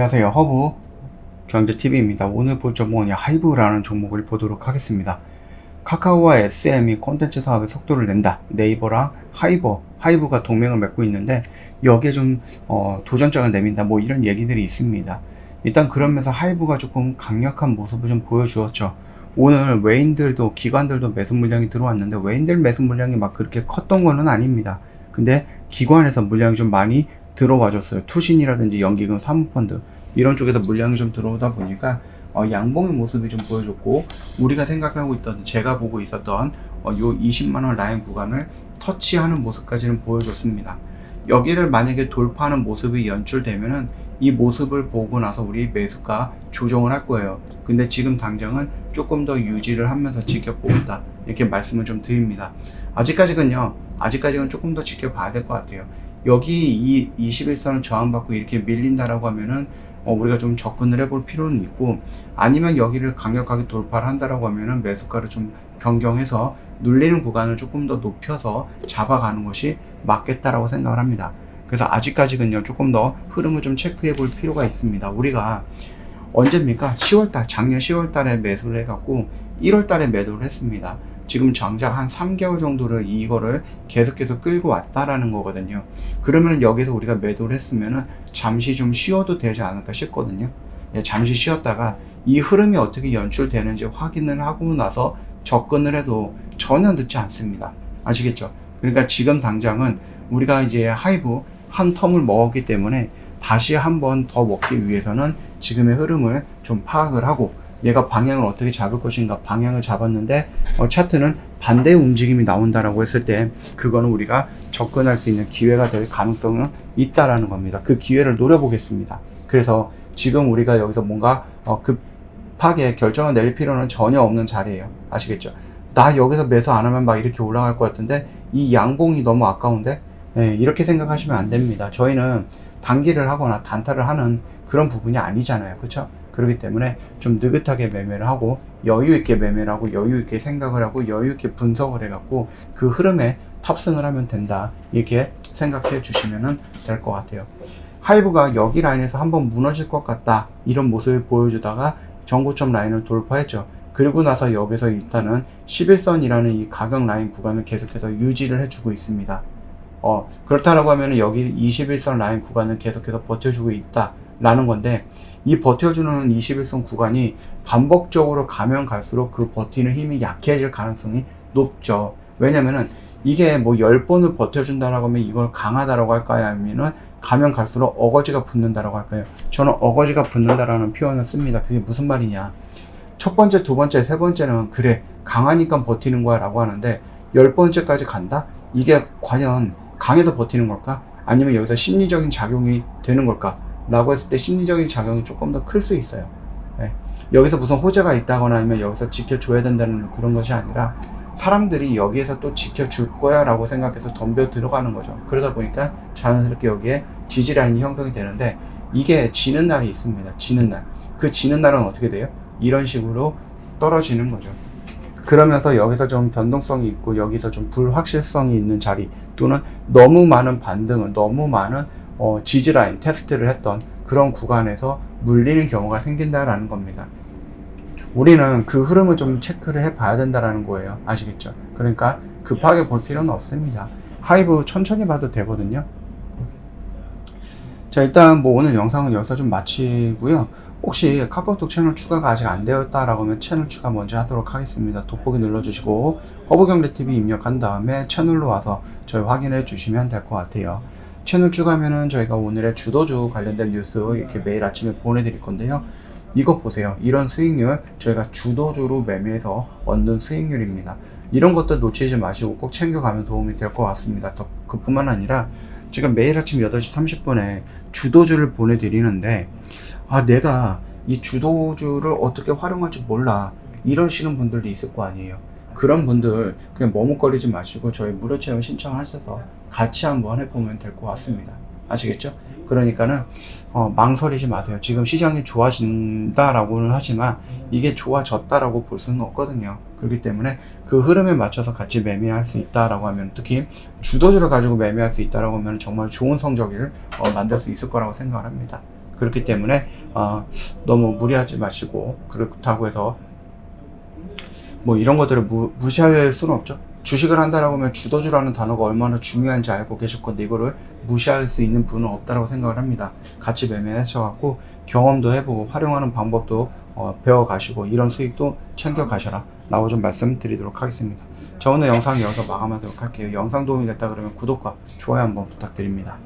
안녕하세요. 허브 경제TV입니다. 오늘 볼 종목은 하이브라는 종목을 보도록 하겠습니다. 카카오와 SM이 콘텐츠 사업에 속도를 낸다. 네이버랑 하이버, 하이브가 동맹을 맺고 있는데 여기에 좀 어, 도전장을 내민다. 뭐 이런 얘기들이 있습니다. 일단 그러면서 하이브가 조금 강력한 모습을 좀 보여주었죠. 오늘 외인들도 기관들도 매수 물량이 들어왔는데 외인들 매수 물량이 막 그렇게 컸던 거는 아닙니다. 근데 기관에서 물량이 좀 많이 들어와 줬어요. 투신이라든지 연기금 사모펀드 이런 쪽에서 물량이 좀 들어오다 보니까 어, 양봉의 모습이 좀 보여줬고 우리가 생각하고 있던 제가 보고 있었던 어, 요 20만 원 라인 구간을 터치하는 모습까지는 보여줬습니다. 여기를 만약에 돌파하는 모습이 연출되면은 이 모습을 보고 나서 우리 매수가 조정을 할 거예요. 근데 지금 당장은 조금 더 유지를 하면서 지켜보고 있다. 이렇게 말씀을 좀 드립니다. 아직까지는요, 아직까지는 조금 더 지켜봐야 될 것 같아요. 여기 이 21선을 저항받고 이렇게 밀린다라고 하면은 어, 우리가 좀 접근을 해볼 필요는 있고 아니면 여기를 강력하게 돌파를 한다라고 하면은 매수가를 좀 변경해서 눌리는 구간을 조금 더 높여서 잡아가는 것이 맞겠다라고 생각을 합니다. 그래서 아직까지는요 조금 더 흐름을 좀 체크해 볼 필요가 있습니다. 우리가 언제입니까? 10월달 작년 10월달에 매수를 해갖고 1월달에 매도를 했습니다. 지금 정작 한 3개월 정도를 이거를 계속해서 끌고 왔다라는 거거든요. 그러면 여기서 우리가 매도를 했으면은 잠시 좀 쉬어도 되지 않을까 싶거든요. 예, 잠시 쉬었다가 이 흐름이 어떻게 연출되는지 확인을 하고 나서 접근을 해도 전혀 늦지 않습니다. 아시겠죠? 그러니까 지금 당장은 우리가 이제 하이브 한 텀을 먹었기 때문에 다시 한 번 더 먹기 위해서는 지금의 흐름을 좀 파악을 하고 얘가 방향을 어떻게 잡을 것인가 방향을 잡았는데 어, 차트는 반대 움직임이 나온다라고 했을 때 그거는 우리가 접근할 수 있는 기회가 될 가능성은 있다라는 겁니다. 그 기회를 노려보겠습니다. 그래서 지금 우리가 여기서 뭔가 어, 급하게 결정을 내릴 필요는 전혀 없는 자리예요. 아시겠죠? 나 여기서 매수 안 하면 막 이렇게 올라갈 것 같은데 이 양봉이 너무 아까운데 네, 이렇게 생각하시면 안 됩니다. 저희는 단기를 하거나 단타를 하는 그런 부분이 아니잖아요. 그렇죠? 그렇기 때문에 좀 느긋하게 매매를 하고 여유 있게 매매를 하고 여유 있게 생각을 하고 여유 있게 분석을 해갖고 그 흐름에 탑승을 하면 된다 이렇게 생각해 주시면 될 것 같아요. 하이브가 여기 라인에서 한번 무너질 것 같다 이런 모습을 보여주다가 전고점 라인을 돌파했죠. 그리고 나서 여기서 일단은 11선이라는 이 가격 라인 구간을 계속해서 유지를 해주고 있습니다. 어, 그렇다라고 하면 여기 21선 라인 구간을 계속해서 버텨주고 있다 라는 건데 이 버텨주는 21선 구간이 반복적으로 가면 갈수록 그 버티는 힘이 약해질 가능성이 높죠. 왜냐면은 이게 뭐 10번을 버텨준다라고 하면 이걸 강하다라고 할까요? 아니면은 가면 갈수록 어거지가 붙는다라고 할까요? 저는 어거지가 붙는다라는 표현을 씁니다. 그게 무슨 말이냐. 첫 번째, 두 번째, 세 번째는 그래, 강하니까 버티는 거야 라고 하는데 열 번째까지 간다? 이게 과연 강해서 버티는 걸까? 아니면 여기서 심리적인 작용이 되는 걸까? 라고 했을 때 심리적인 작용이 조금 더 클 수 있어요. 네. 여기서 무슨 호재가 있다거나 아니면 여기서 지켜줘야 된다는 그런 것이 아니라 사람들이 여기에서 또 지켜줄 거야 라고 생각해서 덤벼 들어가는 거죠. 그러다 보니까 자연스럽게 여기에 지지라인이 형성이 되는데 이게 지는 날이 있습니다. 지는 날. 그 지는 날은 어떻게 돼요? 이런 식으로 떨어지는 거죠. 그러면서 여기서 좀 변동성이 있고 여기서 좀 불확실성이 있는 자리 또는 너무 많은 반등을 너무 많은 어, 지지라인 테스트를 했던 그런 구간에서 물리는 경우가 생긴다라는 겁니다. 우리는 그 흐름을 좀 체크를 해 봐야 된다라는 거예요. 아시겠죠? 그러니까 급하게 볼 필요는 없습니다. 하이브 천천히 봐도 되거든요. 자, 일단 뭐 오늘 영상은 여기서 좀 마치고요. 혹시 카카오톡 채널 추가가 아직 안 되었다라고 하면 채널 추가 먼저 하도록 하겠습니다. 돋보기 눌러주시고 허브경제TV 입력한 다음에 채널로 와서 저희 확인해 주시면 될 것 같아요. 채널 추가하면은 저희가 오늘의 주도주 관련된 뉴스 이렇게 매일 아침에 보내드릴 건데요. 이거 보세요. 이런 수익률 저희가 주도주로 매매해서 얻는 수익률입니다. 이런 것들 놓치지 마시고 꼭 챙겨가면 도움이 될 것 같습니다. 더 그뿐만 아니라 지금 매일 아침 8시 30분에 주도주를 보내드리는데 아 내가 이 주도주를 어떻게 활용할지 몰라 이러시는 분들도 있을 거 아니에요. 그런 분들 그냥 머뭇거리지 마시고 저희 무료 체험 신청하셔서 같이 한번 해보면 될 것 같습니다. 아시겠죠? 그러니까는 어, 망설이지 마세요. 지금 시장이 좋아진다라고는 하지만 이게 좋아졌다라고 볼 수는 없거든요. 그렇기 때문에 그 흐름에 맞춰서 같이 매매할 수 있다라고 하면 특히 주도주를 가지고 매매할 수 있다라고 하면 정말 좋은 성적을 어, 만들 수 있을 거라고 생각합니다. 그렇기 때문에 어, 너무 무리하지 마시고 그렇다고 해서 뭐 이런 것들을 무, 무시할 수는 없죠. 주식을 한다라고 하면 주도주라는 단어가 얼마나 중요한지 알고 계실 건데 이거를 무시할 수 있는 분은 없다라고 생각을 합니다. 같이 매매하셔갖고 경험도 해보고 활용하는 방법도 어, 배워가시고 이런 수익도 챙겨가셔라 라고 좀 말씀드리도록 하겠습니다. 자 오늘 영상 여기서 마감하도록 할게요. 영상 도움이 됐다 그러면 구독과 좋아요 한번 부탁드립니다.